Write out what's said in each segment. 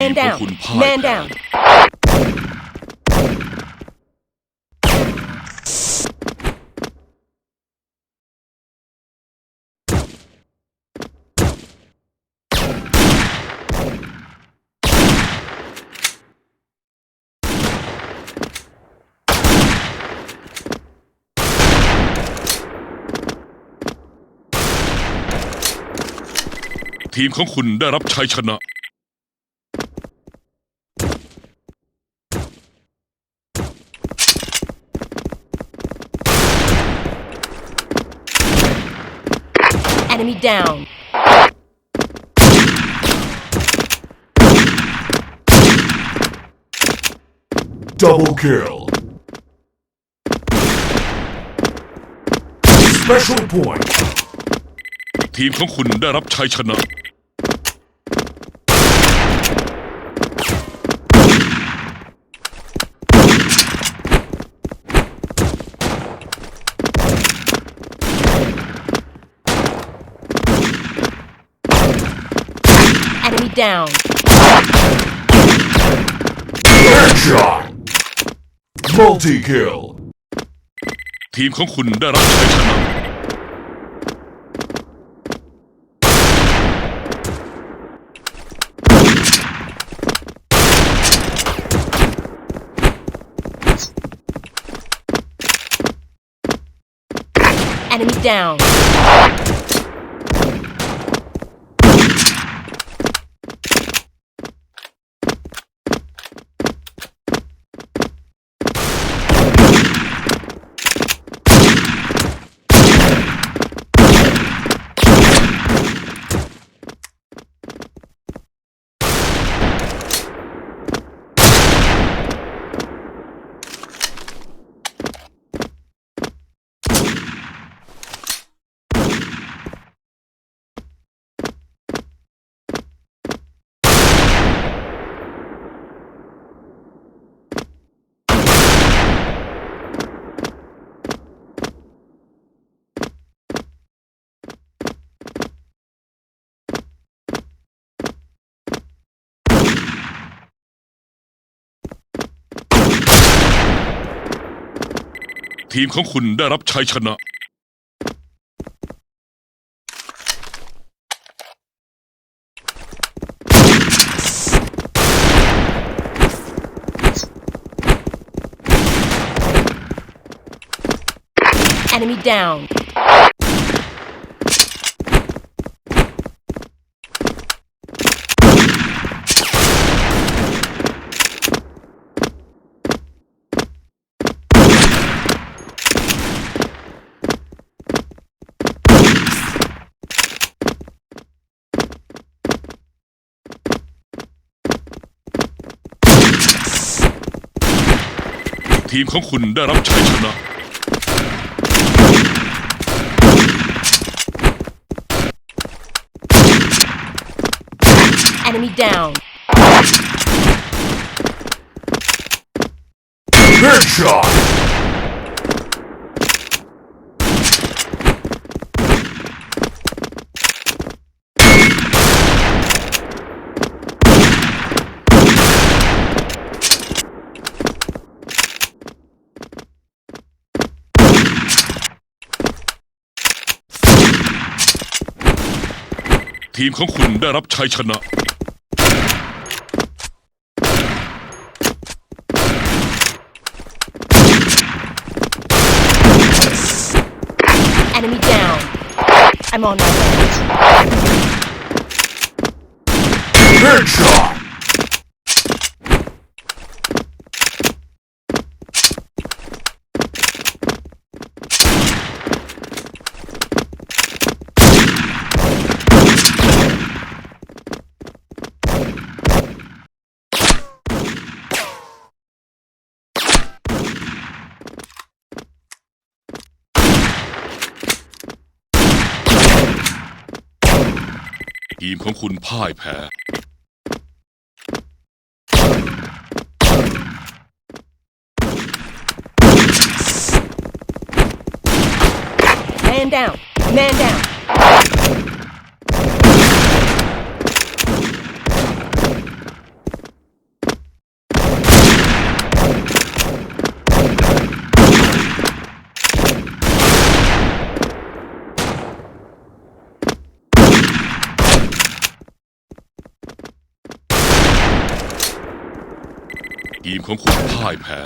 Man ทีมของ down. คุณพ่าย Man แพ้ down. ทีมของคุณได้รับชัยชนะ Enemy down. Double kill. Special point. ทีมของคุณได้รับชัยชนะ down. Headshot. Multi kill. ทีมของคุณได้รับชัยชนะ Enemy down. ทีมของคุณได้รับชัยชนะ Enemy down. ทีมของคุณได้รับชัยชนะ Enemy down. Headshot. ทีมของคุณได้รับชัยชนะ Enemy down. I'm on my way. Headshot. ทีมของคุณพ่ายแพ้ Man down. Man down. ทีมของคุณพ่ายแพ้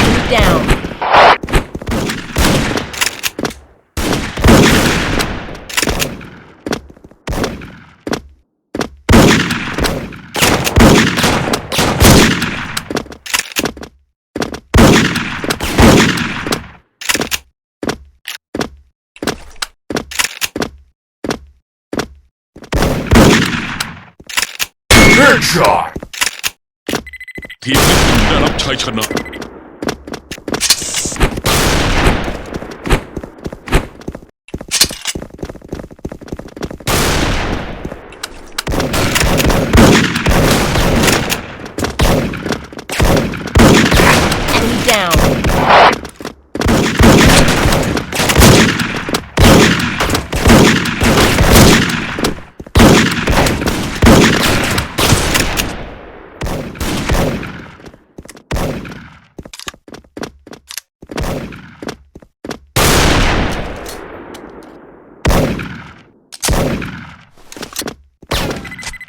Enemy down. Headshot. ทีมที่คุณได้รับชัยชนะ Enemy down.